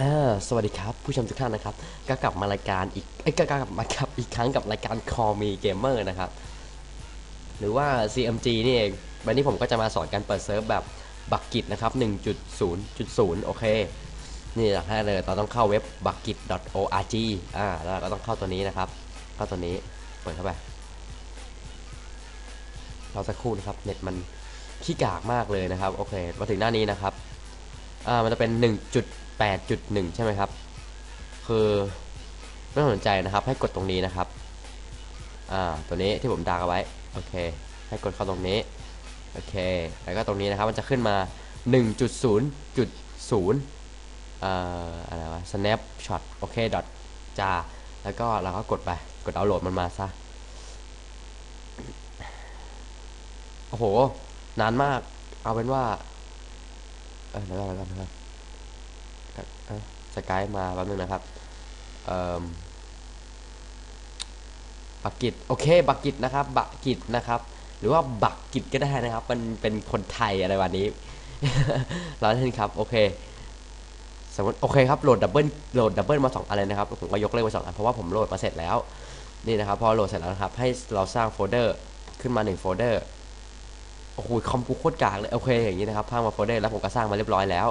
อ่าสวัสดีครับ ผู้ชมทุกท่านนะครับ ก็กลับมารายการอีกเอ้ยก็กลับมาครับอีกครั้งกับรายการ Call Me Gamer นะครับ หรือว่า CMG นี่เองวันนี้ผมก็จะมาสอนการเปิดเซิร์ฟแบบบักกิตนะครับ 1.0.0 โอเค นี่อยากให้เลยเราต้องเข้าเว็บ bucket.org อ่าแล้วเราก็ต้องเข้าตัวนี้นะครับ เข้าตัวนี้เปิดเข้าไปเราสักครู่นะครับเน็ตมันขี้กากมากเลยนะครับโอเคมาถึงหน้านี้นะครับอ่ามันจะเป็น 8.1 ใช่ไหมครับ คือไม่สนใจนะครับ ให้กดตรงนี้นะครับ อ่า ตัวนี้ที่ผมดากเอาไว้ โอเค ให้กดเข้าตรงนี้ โอเค แล้วก็ตรงนี้นะครับ มันจะขึ้นมา 1.0.0เอ่ออะไรวะ snapshot โอเค dot จาแล้วก็เราก็กดไป กดเอาโหลดมันมาซะ โอ้โห นานมาก เอาเป็นว่า เออเดี๋ยวก่อนเดี๋ยวก่อนนะครับ สกายมาแป๊บนึงนะครับเออบักกิตโอเคบักกิตนะครับบักกิตนะครับ หรือว่าบักกิตก็ได้นะครับ มันเป็นคนไทยอะไรวันนี้ร้านเล่นครับโอเคสมมติโอเคครับโหลดดับเบิลโหลดดับเบิลมาสองอันเลยนะครับผมก็ยกเลิกไปสองอันเพราะว่าผมโหลดมาเสร็จแล้วนี่นะครับพอโหลดเสร็จแล้วนะครับ ให้เราสร้างโฟลเดอร์ขึ้นมาหนึ่งโฟลเดอร์โอ้โหคอมกูโคตรกากเลยโอเคอย่างนี้นะครับพังมาโฟลเดอร์แล้วผมก็สร้างมาเรียบร้อยแล้ว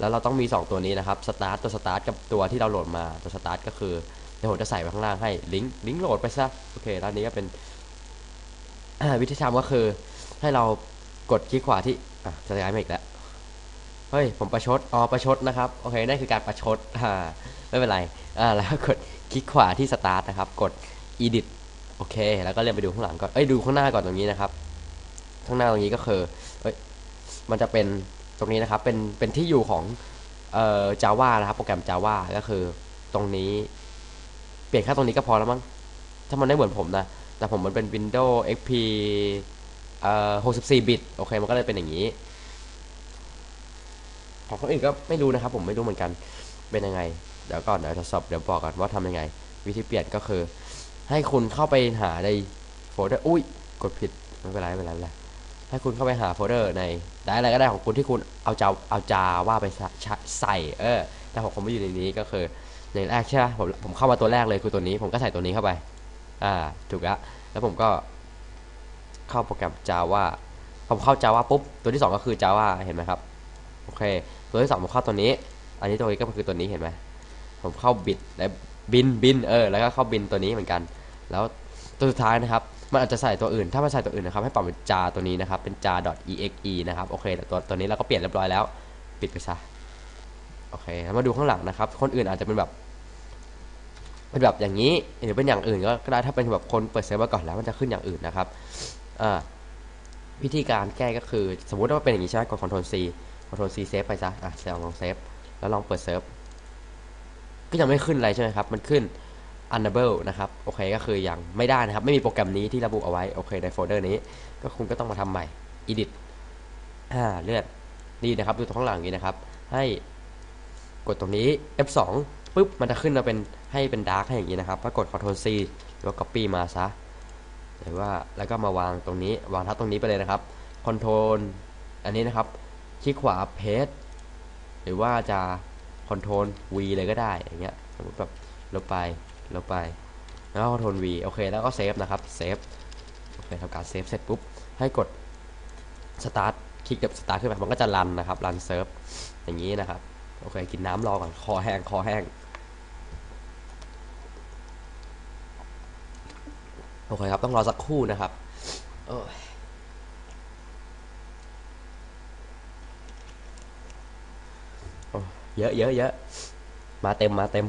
แล้วเราต้องมี 2 ตัวนี้นะครับสตาร์ตตัวสตาร์ทกับตัวที่เราโหลดมาตัวสตาร์ทก็คือเดี๋ยวผมจะใส่ไว้ข้างล่างให้ลิงก์ลิงก์โหลดไปซะโอเคแล้วนนี้ก็เป็นวิธีทำก็คือให้เรากดคลิกขวาที่อะจะย้ายมาอีกแล้วเฮ้ยผมประชดอ๋อประชดนะครับโอเคนั่นคือการประชดอ่าไม่เป็นไรอ่าแล้วก็กดคลิกขวาที่สตาร์ทนะครับ กด edit โอเค แล้วก็เลื่อนไปดูข้างหลังก่อนเอ้ยดูข้างหน้าก่อนตรงนี้นะครับ ข้างหน้าตรงนี้ก็คือเอ้ยมันจะเป็น ตรงนี้นะครับเป็นเป็นที่อยู่ของเอ่อ Java นะครับ โปรแกรม Java ก็คือตรงนี้ เปลี่ยนแค่ตรงนี้ก็พอแล้วมั้งถ้ามันได้เหมือนผมนะแต่ผมมันเป็น Windows XP เอ่อ64 บิต โอเค มันก็เลยเป็นอย่างนี้ ของคนอื่นก็ไม่รู้นะครับ ผมไม่รู้เหมือนกัน เป็นยังไง เดี๋ยวก่อนเดี๋ยวทดสอบ เดี๋ยวบอกก่อนว่าทำยังไง วิธีเปลี่ยนก็คือ ให้คุณเข้าไปหาในโฟลเดอร์ อุ้ย กดผิด ไม่เป็นไร ไม่เป็นไรไม่เป็นไร ให้คุณเข้าไปหาโฟลเดอร์ในได้อะไรก็ได้ของคุณที่คุณเอาจาเอาจาว่าไปใส่เออแต่ผมคงไม่อยู่ในนี้ก็คืออย่างแรกใช่ไหมผมผมเข้ามาตัวแรกเลยคือตัวนี้ ผมก็ใส่ตัวนี้เข้าไป อ่าถูกแล้วแล้วผมก็เข้าโปรแกรม Java ผมเข้า Java ปุ๊บ ตัวที่สองก็คือ Java เห็นไหมครับโอเค ตัวที่สองผมเข้าตัวนี้ อันนี้ตัวนี้ก็คือตัวนี้เห็นไหมผมเข้าบิดและบินบินเออแล้วก็เข้าบินตัวนี้เหมือนกัน แล้วตัวสุดท้ายนะครับ มันอาจจะใส่ตัวอื่น ถ้ามันใส่ตัวอื่นนะครับ ให้ปรับเป็นจาตัวนี้นะครับ เป็นจา .exe นะครับ โอเคแต่ตัวตัวนี้เราก็เปลี่ยนเรียบร้อยแล้ว ปิดไปซะ โอเคแล้วมาดูข้างหลังนะครับ คนอื่นอาจจะเป็นแบบ เป็นแบบอย่างนี้ หรือเป็นอย่างอื่นก็ได้ถ้าเป็นแบบคนเปิดเซิร์ฟมาก่อนแล้วมันจะขึ้นอย่างอื่นนะครับ อ่า วิธีการแก้ก็คือ สมมุติว่าเป็นอย่างนี้ใช่ไหมกด Ctrl C Ctrl C เซฟไปซะ อะเซลลองเซฟ แล้วลองเปิดเซิร์ฟ ก็ยังไม่ขึ้นอะไรใช่ไหมครับ มันขึ้น unable นะครับโอเคก็คือยังไม่ได้นะครับ ไม่มีโปรแกรมนี้ที่ระบุเอาไว้โอเคในโฟลเดอร์นี้ ก็คุณก็ต้องมาทำใหม่ edit อ่าเลือดนี่นะครับดูตรงข้างหลังนี้นะครับ ให้กดตรงนี้ F2 ปุ๊บมันจะขึ้นมาเป็นให้เป็น dark ให้อย่างนี้นะครับก็กด Ctrl C แล้ว copy มาซะหรือว่าแล้วก็มาวางตรงนี้ วางทับตรงนี้ไปเลยนะครับ Ctrl อันนี้นะครับคลิกขวา paste หรือว่าจะ Ctrl V เลยก็ได้อย่างเงี้ยสมมติแบบลบไป ลบไป แล้วก็ Ctrl V โอเคแล้วก็เซฟนะครับเซฟโอเคทำการเซฟเสร็จปุ๊บ ให้กด Start คลิกกับ Start ขึ้นไปมันก็จะรันนะครับรันเซิร์ฟอย่างนี้นะครับ โอเค กินน้ำรอก่อนคอแห้งคอแห้งโอเคครับ ต้องรอสักครู่นะครับเยอะเยอะเยอะมาเต็มมาเต็ม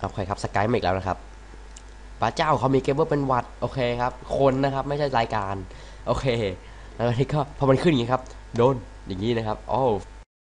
โอเคครับสกายมาอีกแล้วนะครับป้าเจ้าเขามีเกมเบอร์เป็นวัดโอเคครับ คนนะครับไม่ใช่รายการ โอเค แล้วทีนี้ก็พอมันขึ้นอย่างนี้ครับ โดนอย่างนี้นะครับโอ้